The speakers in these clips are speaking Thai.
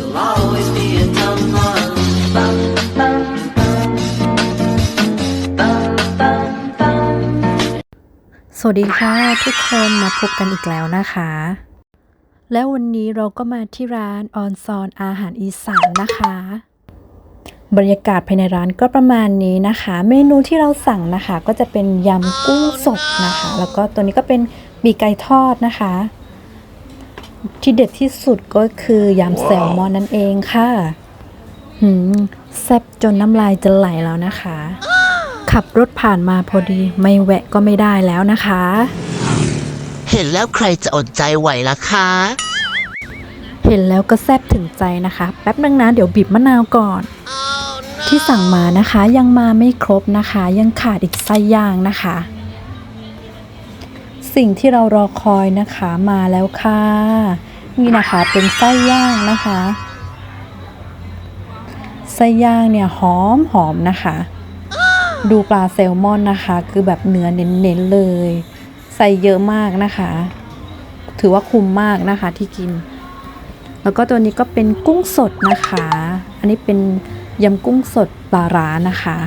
You'll always be a dumb one. Bum, bum, bum. สวัสดีค่ะ ทุกคนมาพบกันอีกแล้วนะคะ แล้ววันนี้เราก็มาที่ร้านออนซอนอาหารอีสานนะคะ บรรยากาศภายในร้านก็ประมาณนี้นะคะ เมนูที่เราสั่งนะคะ ก็จะเป็นยำกุ้งสดนะคะ แล้วก็ตัวนี้ก็เป็นปีกไก่ทอดนะคะ ที่เด็ดที่สุดก็คือยำแซลมอนนั่นเองค่ะหืมแซ่บจนน้ำลายจะไหลแล้วนะคะ ขับรถผ่านมาพอดีไม่แวะก็ไม่ได้แล้วนะคะ เห็นแล้วใครจะอดใจไหวล่ะคะ เห็นแล้วก็แซ่บถึงใจนะคะ แป๊บนึงนะเดี๋ยวบีบมะนาวก่อน ที่สั่งมานะคะยังมาไม่ครบนะคะ ยังขาดอีกไส้ย่างนะคะ สิ่งที่เรารอคอยนะคะมาแล้วค่ะ นี่นะคะเป็นไส้ย่างนะคะไส้ย่างเนี่ยหอมหอมนะคะ ดูปลาแซลมอนนะคะ คือแบบเนื้อเน้นๆเลย ใส่เยอะมากนะคะ ถือว่าคุ้มมากนะคะที่กิน แล้วก็ตัวนี้ก็เป็นกุ้งสดนะคะ อันนี้เป็นยำกุ้งสดปลาร้านะคะ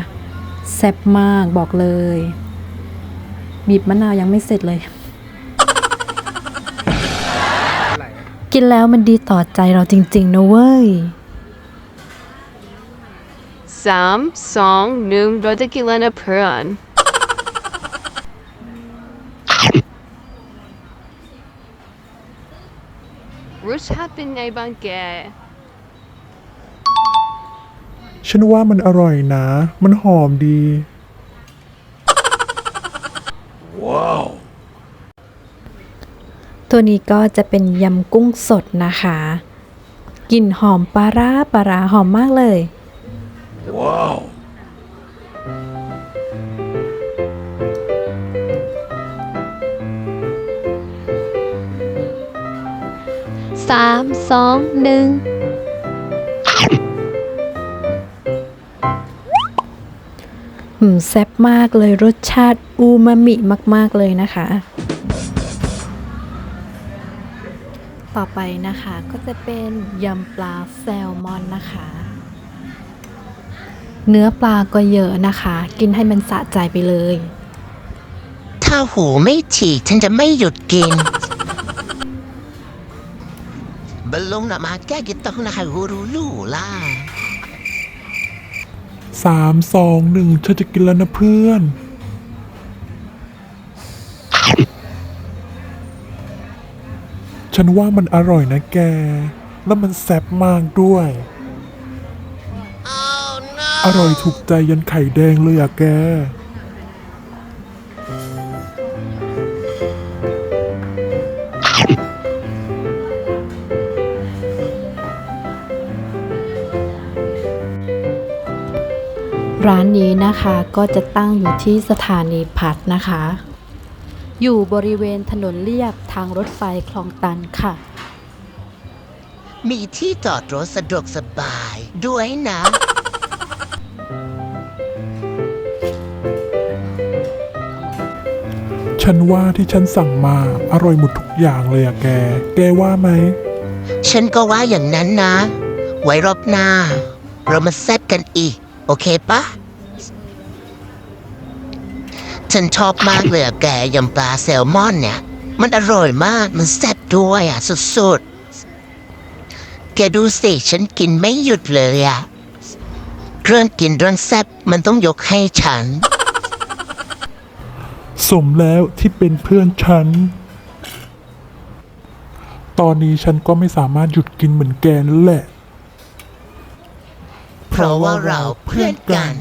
แซ่บมากบอกเลย บีบมะนาวยังไม่เสร็จเลย กินแล้วมันดีต่อใจเราจริงๆนะเว้ยสามสองหนึ่งเราจะกินแล้วนะเพื่อนรสชาติเป็นไงบ้างแก ฉันว่ามันอร่อยนะ มันหอมดี ตัวนี้ก็จะเป็นยำกุ้งสดนะคะกลิ่นหอมปลาร้าปลาร้าหอมมากเลยสามสองหนึ่ง หืมแซ่บมากเลยรสชาติอูมามิมาก ๆ เลยนะคะ ต่อไปนะคะก็จะเป็นยำปลาแซลมอนนะคะ เนื้อปลาก็เยอะนะคะ กินให้มันสะใจไปเลย ถ้าหูไม่ฉีกฉันจะไม่หยุดกินบลงนะมาแสามสองหนึ่งฉันจะกินแล้วนะเพื่อน ฉันว่ามันอร่อยนะแก แล้วมันแซ่บมากด้วย อร่อยถูกใจยันไข่แดงเลยอะแก ร้านนี้นะคะก็จะตั้งอยู่ที่สถานีพัดนะคะ อยู่บริเวณถนนเลียบทางรถไฟคลองตันค่ะ มีที่จอดรถสะดวกสบายด้วยนะ ฉันว่าที่ฉันสั่งมาอร่อยหมดทุกอย่างเลยอะแก แกว่าไหม ฉันก็ว่าอย่างนั้นนะ ไว้รอบหน้า เรามาแซดกันอีก โอเคปะฉันชอบมากเลยอะแกยำปลาแซลมอนเนี่ย มันอร่อยมากมันแซ่บด้วยอะสุดๆ แกดูสิฉันกินไม่หยุดเลยอะเรื่องกินเรื่องแซ่บมันต้องยกให้ฉัน สมแล้วที่เป็นเพื่อนฉัน ตอนนี้ฉันก็ไม่สามารถหยุดกินเหมือนแกนั่นแหละ เพราะว่าเราเพื่อนกัน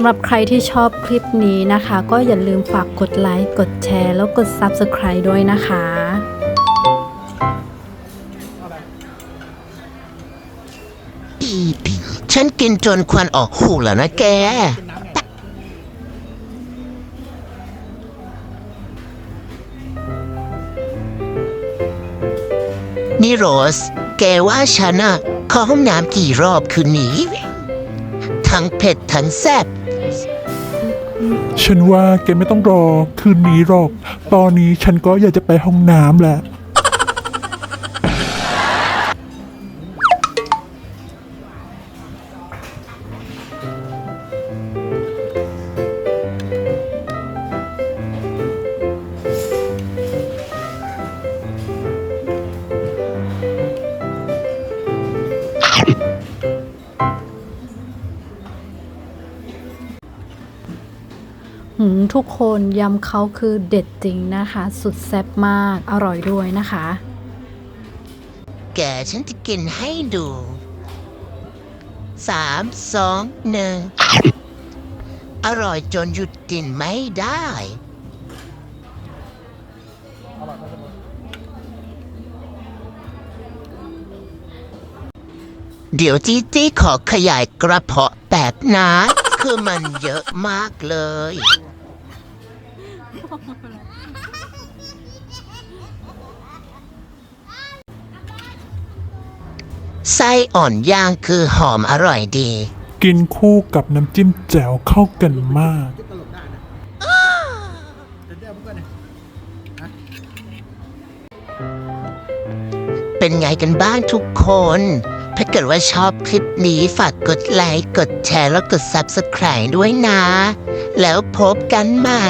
ำหรับใครที่ชอบคลิปนี้นะคะ ก็อย่าลืมฝากกดไลค์ กดแชร์ แล้วกด Subscribe ด้วยนะคะฉันกินจนควันออกหูแล้วนะแก นี่โรส แกว่าฉันอะเข้าห้องน้ำกี่รอบคืนนี้ ทั้งเผ็ดทั้งแซ่บฉันว่าแกไม่ต้องรอคืนนี้หรอก ตอนนี้ฉันก็อยากจะไปห้องน้ำแหละ ทุกคนยำเขาคือเด็ดจริงนะคะ สุดแซ่บมากอร่อยด้วยนะคะ แกฉันจะกินให้ดูสามสองหนึ่งอร่อยจนหยุดกินไม่ได้ เดี๋ยวจีจี้ขอขยายกระเพาะแบบนะ คือมันเยอะมากเลย ไส้อ่อนย่างคือหอมอร่อยดี กินคู่กับน้ำจิ้มแจ่วเข้ากันมาก เป็นไงกันบ้างทุกคน ถ้าเกิดว่าชอบคลิปนี้ฝากกดไลค์ กดแชร์ แล้วกด Subscribe ด้วยนะ แล้วพบกันใหม่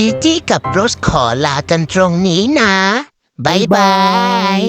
จีจี้กับโรสขอลากันตรงนี้นะบายบาย